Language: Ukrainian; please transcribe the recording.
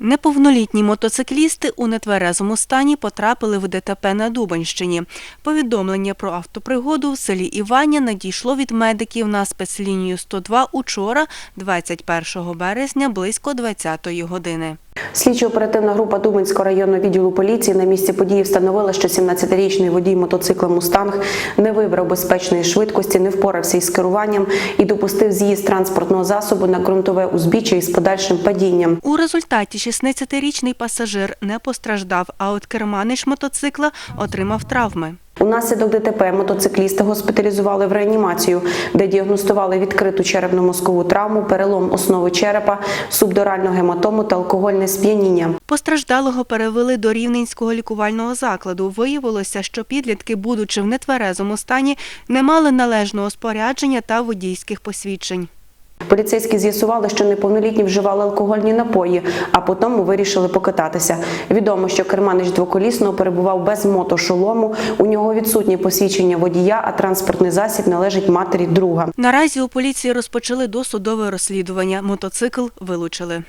Неповнолітні мотоциклісти у нетверезому стані потрапили в ДТП на Дубанщині. Повідомлення про автопригоду в селі Іваня надійшло від медиків на спецлінію 102 учора, 21 березня, близько 20-ї години. Слідчо-оперативна група Дубинського районного відділу поліції на місці події встановила, що 17-річний водій мотоцикла «Мустанг» не вибрав безпечної швидкості, не впорався із керуванням і допустив з'їзд транспортного засобу на ґрунтове узбіччя із подальшим падінням. У результаті 16-річний пасажир не постраждав, а от керманич мотоцикла отримав травми. Унаслідок ДТП мотоцикліста госпіталізували в реанімацію, де діагностували відкриту черепно-мозкову травму, перелом основи черепа, субдуральну гематому та алкогольне сп'яніння. Постраждалого перевели до Рівненського лікувального закладу. Виявилося, що підлітки, будучи в нетверезому стані, не мали належного спорядження та водійських посвідчень. Поліцейські з'ясували, що неповнолітні вживали алкогольні напої, а потім вирішили покататися. Відомо, що керманич двоколісного перебував без мотошолому. У нього відсутні посвідчення водія, а транспортний засіб належить матері друга. Наразі у поліції розпочали досудове розслідування. Мотоцикл вилучили.